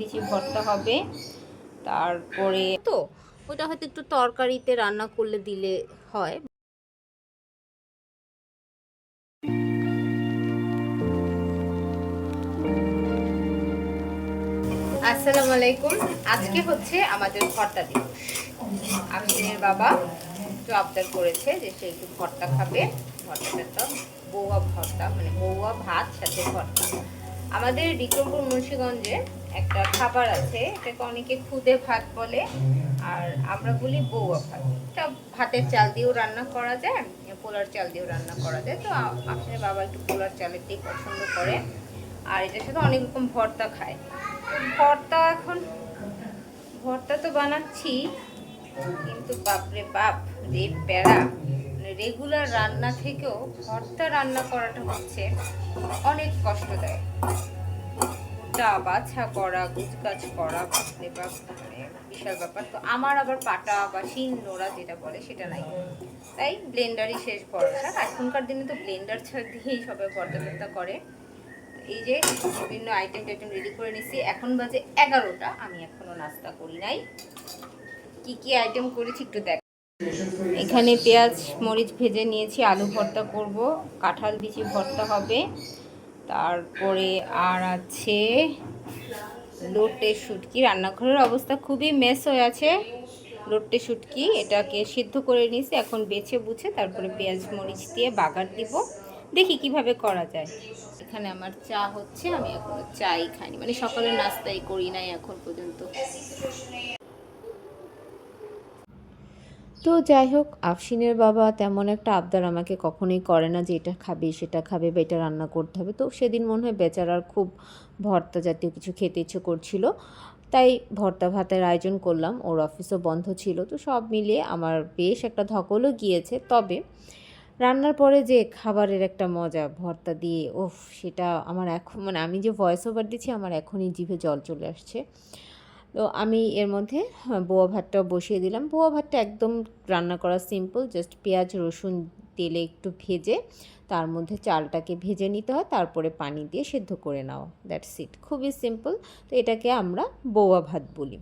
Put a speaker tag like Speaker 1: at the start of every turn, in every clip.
Speaker 1: বিচি ভর্তা হবে। তারপরে তো ওটা হয়তো একটু তরকারিতে রান্না করলে দিলে হয়। আসসালামু আলাইকুম। আজকে হচ্ছে আমাদের ভর্তা দিবস। আমিনের বাবা একটু আবদার করেছে যে সে একটু ভর্তা খাবে। ভর্তাটা তো বৌয়া ভর্তা মানে বৌয়া ভাত সাথে ভর্তা। আমাদের বিক্রমপুর মুন্সীগঞ্জে একটা খাবার আছে, এটাকে অনেকে খুদে ভাত বলে, আর আমরা বলি বৌয়া ভাত। এটা ভাতের চাল দিয়েও রান্না করা যায়, পোলার চাল দিয়েও রান্না করা যায়। তো আপনার বাবা একটু পোলার চালের দিয়ে পছন্দ করে, আর এটার সাথে অনেক রকম ভর্তা খায়। ভর্তা এখন, ভর্তা তো বানাচ্ছি, কিন্তু বাপরে বাপ, রে প্যারা। রেগুলার রান্না থেকেও ভর্তা রান্না করাটা হচ্ছে অনেক কষ্টদায়ক। টা বাছা করা, গুজগাছ করা মানে বিশাল ব্যাপার। তো আমার আবার পাটা বা শিল নোড়া যেটা বলে সেটা নাই। তাই ব্লেন্ডারই শেষ ভরসা। এখনকার দিনে তো ব্লেন্ডার ছাড়া দিয়েই সবাই ভর্তা করে। এই যে বিভিন্ন আইটেম টাইটেম রেডি করে নিছি। এখন বাজে এগারোটা। আমি এখনও নাস্তা করি নাই। কি কি আইটেম করেছি একটু দেখ এখানে পেঁয়াজ, মরিচ ভেজে নিয়েছি, আলু ভর্তা করব, কাঁঠাল বিচি ভর্তা হবে। তারপরে আর আছে লোটে শুটকি। রান্নাঘরের অবস্থা খুবই মেস হয়ে আছে। লোটে শুটকি, এটাকে সিদ্ধ করে নিয়েছি, এখন বেছে বুছে তারপরে পেঁয়াজ, মরিচ দিয়ে বাগার দিব। দেখি কীভাবে করা যায়। এখানে আমার চা হচ্ছে, আমি এখনও চাই খাইনি। মানে সকালের নাস্তাই করি নাই এখন পর্যন্ত।
Speaker 2: তো যাই হোক আফসিনের বাবা তেমন একটা আবদার আমাকে কখনোই করে না যে এটা খাবে, সেটা খাবে বা এটা রান্না করতে হবে। তো সেদিন মনে হয় বেচারার খুব ভর্তা জাতীয় কিছু খেতে ইচ্ছে করছিল। তাই ভর্তা ভাতের আয়োজন করলাম, ওর অফিসও বন্ধ ছিল। তো সব মিলিয়ে আমার বেশ একটা ধকলও গিয়েছে। তবে রান্নার পরে যে খাবারের একটা মজা, ভর্তা দিয়ে ওফ সেটা আমার এখন মানে আমি যে ভয়েস ওভার দিচ্ছি, আমার এখনই জিভে জল চলে আসছে। তো আমি এর মধ্যে হ্যাঁ, বোয়া ভাতটাও বসিয়ে দিলাম। বোয়া ভাতটা একদম রান্না করা সিম্পল জাস্ট পেঁয়াজ রসুন তেলে একটু ভেজে তার মধ্যে চালটাকে ভেজে নিতে হয় তারপরে পানি দিয়ে সেদ্ধ করে নেওয়া। দ্যাটস ইট খুবই সিম্পল তো এটাকে আমরা বোয়া ভাত বলি।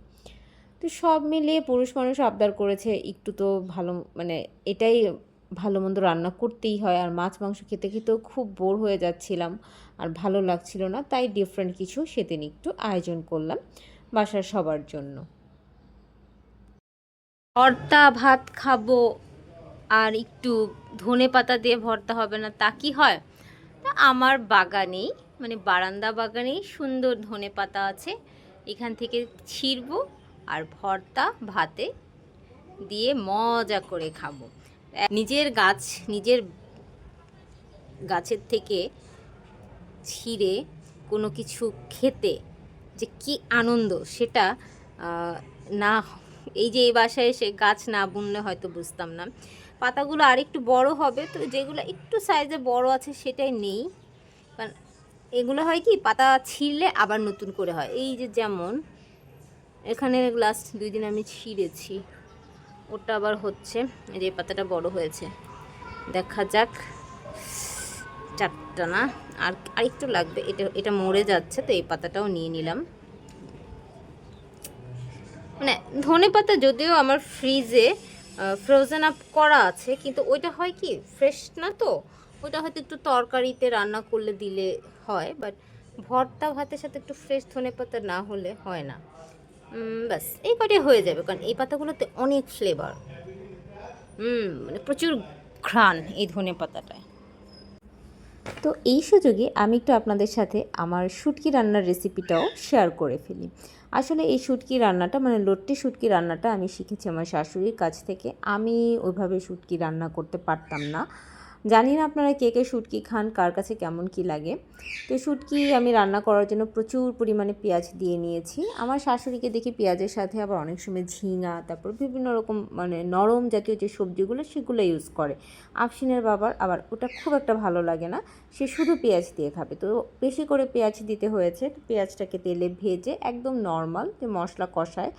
Speaker 2: তো সব মিলিয়ে পুরুষ মানুষ আবদার করেছে একটু তো ভালো মানে এটাই ভালো মন্দ রান্না করতেই হয়। আর মাছ মাংস খেতে খেতেও খুব বোর হয়ে যাচ্ছিলাম আর ভালো লাগছিল না তাই ডিফারেন্ট কিছু সেদিন একটু আয়োজন করলাম। বাসার সবার জন্য।
Speaker 1: ভর্তা, ভাত খাব আর একটু ধনে পাতা দিয়ে ভর্তা হবে না, তা কি হয়? তা আমার বাগানেই মানে বারান্দা বাগানেই সুন্দর ধনে পাতা আছে। এখান থেকে ছিঁড়বো আর ভর্তা, ভাতে দিয়ে মজা করে খাব। নিজের গাছ, নিজের গাছের থেকে ছিঁড়ে কোনো কিছু খেতে যে কি আনন্দ সেটা না, এই যে এই বাসায় এসে গাছ না বুনলে হয়তো বুঝতাম না। পাতাগুলো আর একটু বড় হবে, তো যেগুলো একটু সাইজে বড় আছে সেটাই নেই। কারণ এগুলো হয় কি, পাতা ছিঁড়লে আবার নতুন করে হয়। এই যে যেমন, এখানে লাস্ট দুই দিন আমি ছিঁড়েছি। ওটা আবার হচ্ছে যে পাতাটা বড় হয়েছে। দেখা যাক। চারটা না আর আরেকটু লাগবে, এটা এটা মরে যাচ্ছে, তো এই পাতাটাও নিয়ে নিলাম। মানে ধনে পাতা যদিও আমার ফ্রিজে ফ্রোজেন আপ করা আছে, কিন্তু ওইটা হয় কি ফ্রেশ না তো? ওইটা হয়তো একটু তরকারিতে রান্না করলে দিলে হয় বাট ভর্তা ভাতের সাথে একটু ফ্রেশ ধনে পাতা না হলে হয় না। ব্যাস, এই কটাই হয়ে যাবে, কারণ এই পাতাগুলোতে অনেক ফ্লেভার হুম মানে প্রচুর ঘ্রাণ এই ধনে পাতাটায়।
Speaker 2: তো এই সুযোগে আমি একটু আপনাদের সাথে আমার শুটকি রান্নার রেসিপিটাও শেয়ার করে ফেলি। আসলে এই শুটকি রান্নাটা মানে লট্টি শুটকি রান্নাটা আমি শিখেছি আমার শাশুড়ির কাছ থেকে। আমি ওইভাবে শুটকি রান্না করতে পারতাম না। জানি না আপনারা কে কে শুটকি খান, কার কাছে কেমন কি লাগে। তো শুটকি আমি রান্না করার জন্য প্রচুর পরিমাণে পেঁয়াজ দিয়ে নিয়েছি। আমার শাশুড়িকে দেখি পেঁয়াজের সাথে আবার অনেক সময় ঝিঙা, তারপর বিভিন্ন রকম মানে নরম জাতীয় যে সবজিগুলো সেগুলো ইউজ করে। আফসিনের বাবার আবার ওটা খুব একটা ভালো লাগে না। সে শুধু পেঁয়াজ দিয়ে খাবে। তো বেশি করে পেঁয়াজ দিতে হয়েছে। তো পেঁয়াজটাকে তেলে ভেজে একদম নর্মাল যে মশলা কষায়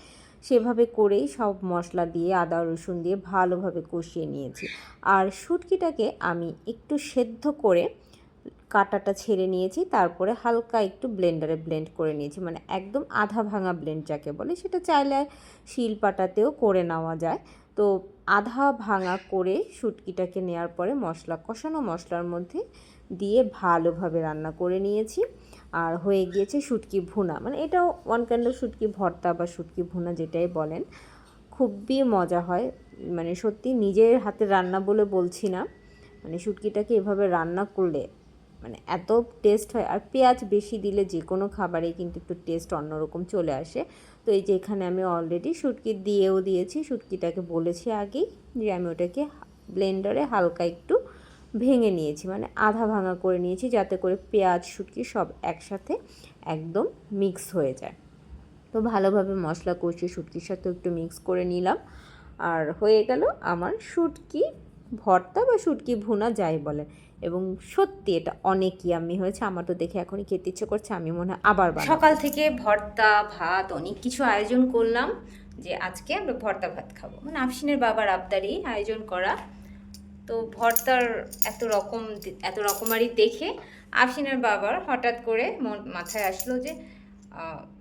Speaker 2: সেভাবে করেই সব মশলা দিয়ে, আদা, রসুন দিয়ে ভালোভাবে কষিয়ে নিয়েছি। আর শুটকিটাকে আমি একটু সেদ্ধ করে কাটাটা ছেড়ে নিয়েছি, তারপরে হালকা একটু ব্লেন্ডারে ব্লেন্ড করে নিয়েছি। মানে একদম আধা ভাঙা ব্লেন্ড যাকে বলে, সেটা চাইলে শিল পাটাতেও করে নেওয়া যায়। তো আধা ভাঙা করে শুটকিটাকে নেওয়ার পরে মশলা, কষানো মশলার মধ্যে দিয়ে ভালোভাবে রান্না করে নিয়েছি। আর হয়ে গিয়েছে শুটকি ভুনা। মানে এটাও ওয়ান কাইন্ড অফ শুটকি ভর্তা বা শুটকি ভুনা যেটাই বলেন। খুবই মজা হয়। মানে সত্যি নিজের হাতে রান্না বলে বলছি না। মানে শুটকিটাকে এভাবে রান্না করলে মানে এত টেস্ট হয়, আর পেঁয়াজ বেশি দিলে যে কোনো খাবারে কিন্তু একটু টেস্ট অন্যরকম চলে আসে। তো এই যে এখানে আমি অলরেডি শুটকি দিয়েও দিয়েছি, শুটকিটাকে বলেছি আগেই যে আমি ওটাকে ব্লেন্ডারে হালকা একটু ভেঙে নিয়েছি মানে আধা ভাঙা করে নিয়েছি যাতে করে পেঁয়াজ, শুটকি সব একসাথে একদম মিক্স হয়ে যায়। তো ভালোভাবে মশলা কষিয়ে শুটকির সাথে একটু মিক্স করে নিলাম। আর হয়ে গেল আমার শুটকি ভর্তা বা শুটকি ভুনা যাই বলে। এবং সত্যি এটা অনেক ইয়াম্মি হয়েছে, আমার তো দেখে এখনই খেতে ইচ্ছে করছে, আমি মনে হয় আবার
Speaker 1: সকাল থেকে ভর্তা, ভাত, অনেক কিছু আয়োজন করলাম যে আজকে আমরা ভর্তা ভাত খাব। মানে আফসিনের বাবার আবদারি আয়োজন করা। তো ভর্তার এত রকম, এত রকমারি দেখে আফসিনের বাবার হঠাৎ করে মাথায় আসলো যে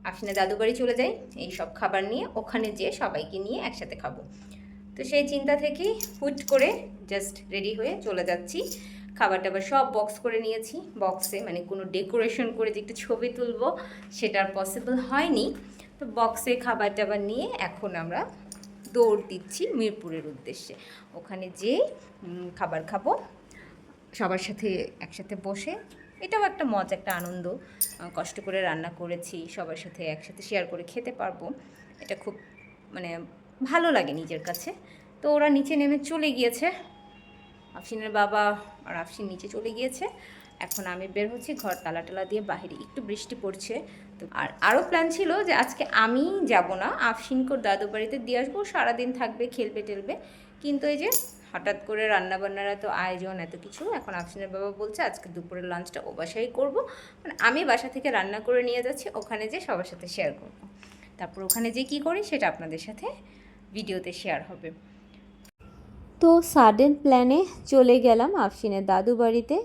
Speaker 1: আফসিনের দাদু বাড়ি চলে যাই, এই সব খাবার নিয়ে ওখানে যেয়ে সবাইকে নিয়ে একসাথে খাব। তো সেই চিন্তা থেকেই হুট করে জাস্ট রেডি হয়ে চলে যাচ্ছি। খাবার টাবার সব বক্স করে নিয়েছি। বক্সে মানে কোনো ডেকোরেশন করে যে একটু ছবি তুলবো সেটা পসিবল হয়নি। তো বক্সে খাবার টাবার নিয়ে এখন আমরা দৌড় দিচ্ছি মিরপুরের উদ্দেশ্যে। ওখানে উম, খাবার খাব সবার সাথে একসাথে বসে। এটাও একটা মজা একটা আনন্দ। কষ্ট করে রান্না করেছি সবার সাথে একসাথে শেয়ার করে খেতে পারব। এটা খুব মানে ভালো লাগে নিজের কাছে। তো ওরা নিচে নেমে চলে গিয়েছে। আফসিনের বাবা আর আফসিন নিচে চলে গিয়েছে। এখন আমি বের হচ্ছি, ঘর তালা টালা দিয়ে বাইরে একটু বৃষ্টি পড়ছে। তো আর আরও প্ল্যান ছিল যে আজকে আমি যাব না আফসিনকোর দাদু বাড়িতে দিয়ে আসব, সারাদিন থাকবে, খেলবে, টেলবে। কিন্তু এই যে হঠাৎ করে রান্না বান্নার এত আয়োজন, এত কিছু, এখন আফসিনের বাবা বলছে, আজকে দুপুরের লাঞ্চটা ও বাসায় করব। মানে আমি বাসা থেকে রান্না করে নিয়ে যাচ্ছি, ওখানে যে সবার সাথে শেয়ার করব। তারপর ওখানে যে কী করি, সেটা আপনাদের সাথে ভিডিওতে শেয়ার হবে।
Speaker 2: তো সাডেন প্ল্যানে চলে গেলাম আফসিনের দাদু বাড়িতে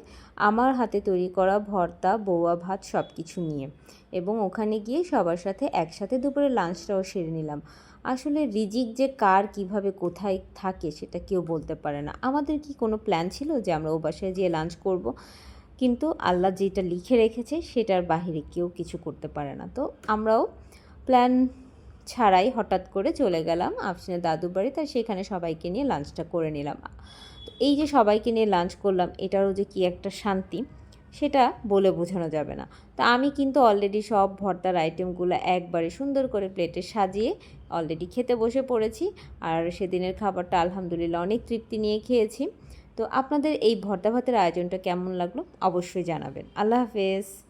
Speaker 2: আমার হাতে তৈরি করা ভর্তা বৌয়া ভাত সব কিছু নিয়ে এবং ওখানে গিয়ে সবার সাথে একসাথে দুপুরে লাঞ্চটাও সেরে নিলাম। আসলে রিজিক যে কার কীভাবে কোথায় থাকে সেটা কেউ বলতে পারে না। আমাদের কি কোনো প্ল্যান ছিল যে আমরা ও বাসায় যেয়ে লাঞ্চ করব? কিন্তু আল্লাহ যেটা লিখে রেখেছে সেটার বাইরে কেউ কিছু করতে পারে না। তো আমরাও প্ল্যান ছাড়াই হঠাৎ করে চলে গেলাম আফসিনের দাদুর বাড়ি তাই সেখানে সবাইকে নিয়ে লাঞ্চটা করে নিলাম। তো এই যে সবাইকে নিয়ে লাঞ্চ করলাম, এটারও যে কি একটা শান্তি, সেটা বলে বোঝানো যাবে না। তা আমি কিন্তু অলরেডি সব ভর্তার আইটেমগুলো একবারে সুন্দর করে প্লেটে সাজিয়ে অলরেডি খেতে বসে পড়েছি। আর সেদিনের খাবারটা আলহামদুলিল্লাহ অনেক তৃপ্তি নিয়ে খেয়েছি। তো আপনাদের এই ভর্তা ভাতের আয়োজনটা কেমন লাগল অবশ্যই জানাবেন। আল্লাহ হাফেজ।